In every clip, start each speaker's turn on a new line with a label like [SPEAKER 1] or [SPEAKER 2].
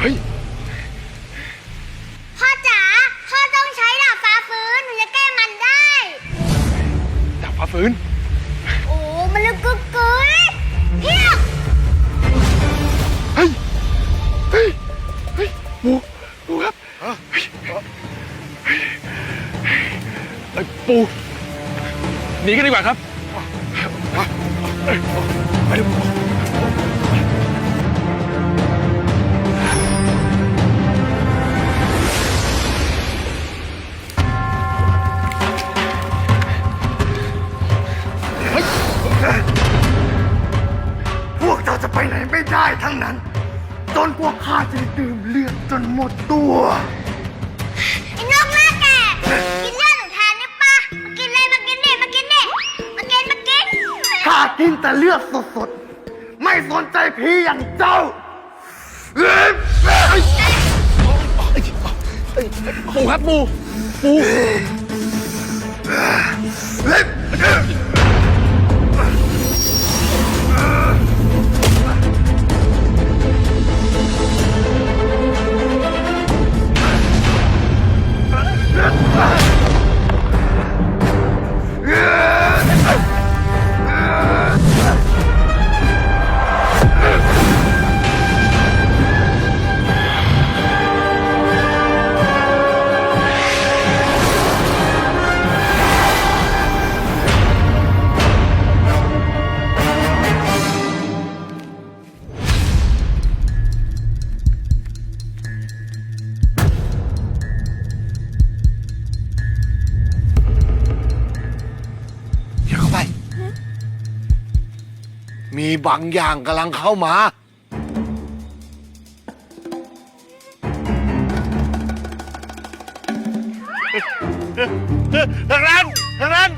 [SPEAKER 1] เฮ้ย
[SPEAKER 2] พ่อจ๋า พ่อต้องใช้ดาบฟ้าฟื้นหนูจะแก้มันได้
[SPEAKER 1] ดาบฟ้าฟื้น
[SPEAKER 2] โอ้ มันลึกกึกกึยเพียบ
[SPEAKER 1] เฮ้ย เฮ้ย เฮ้ยปูปูครับเฮ้ยเฮ้ยปูหนีกันดีกว่าครับ ไปเร็ว
[SPEAKER 3] ทั้งนั้น จนพวกข้าจะดื่มเลือดจนหมดตัว
[SPEAKER 2] ไอ้นกหน้าแก่กินเลือดหนูแทนได้ปะมากินเลยมากินดิมากินดิมากินมากิน
[SPEAKER 3] ข้ากินแต่เลือดสดๆ ไม่สนใจผีอย่างเจ้าเอ้ย
[SPEAKER 1] ปูครับปูปู
[SPEAKER 3] เอ้ย
[SPEAKER 4] อย่ มีบางอย่างกำลังเข้ามา
[SPEAKER 5] ทางนั้นทางนั้น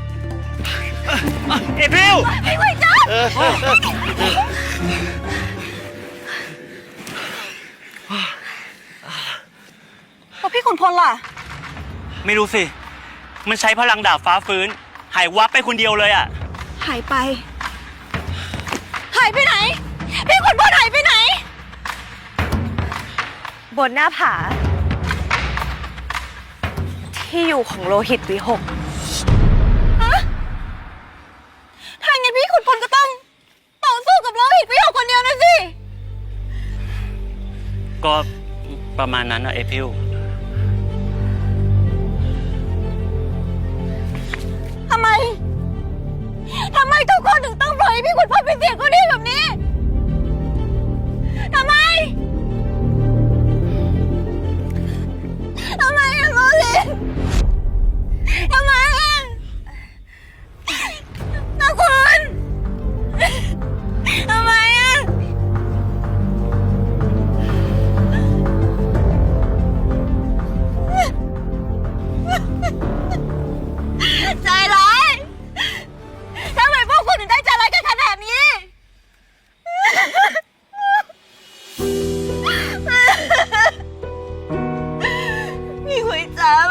[SPEAKER 5] เอพิว
[SPEAKER 2] ไอ้ไว้จ้า
[SPEAKER 6] แล้วพี่ขุนพลล่ะ
[SPEAKER 5] ไม่รู้สิ มันใช้พลังดาบฟ้าฟื้น หายวับไปคนเดียวเลยอะ
[SPEAKER 6] หายไป หายไปไหน พี่ขุนพลหายไปไหน
[SPEAKER 7] บนหน้าผา ที่อยู่ของโลหิตวิหก
[SPEAKER 6] ถ้างั้นพี่ขุนพลก็ต้องต่อสู้กับโลหิตพี่หกคนเดียวนะสิ
[SPEAKER 5] ก็ประมาณนั้นอะเอพิว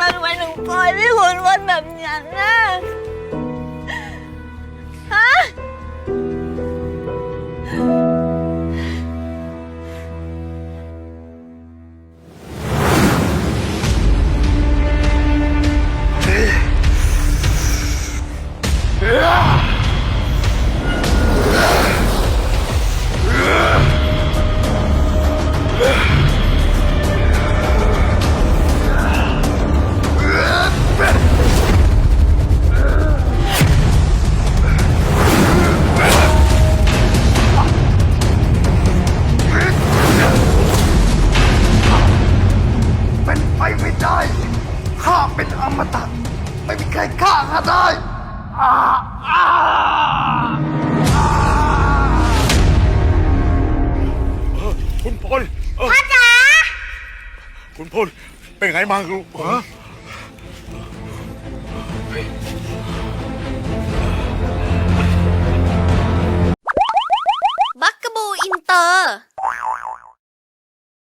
[SPEAKER 6] มันไปหนึ่งปล่อยพี่คุณวนแบบนั้นนะ
[SPEAKER 3] ข้าเป็นอมตะไม่มีใครฆ่าข้าได้อ่าอ่า
[SPEAKER 1] คุณพลเออ
[SPEAKER 2] พ่อจ๋า
[SPEAKER 1] คุณพลเป็นไงบ้างลูกฮะ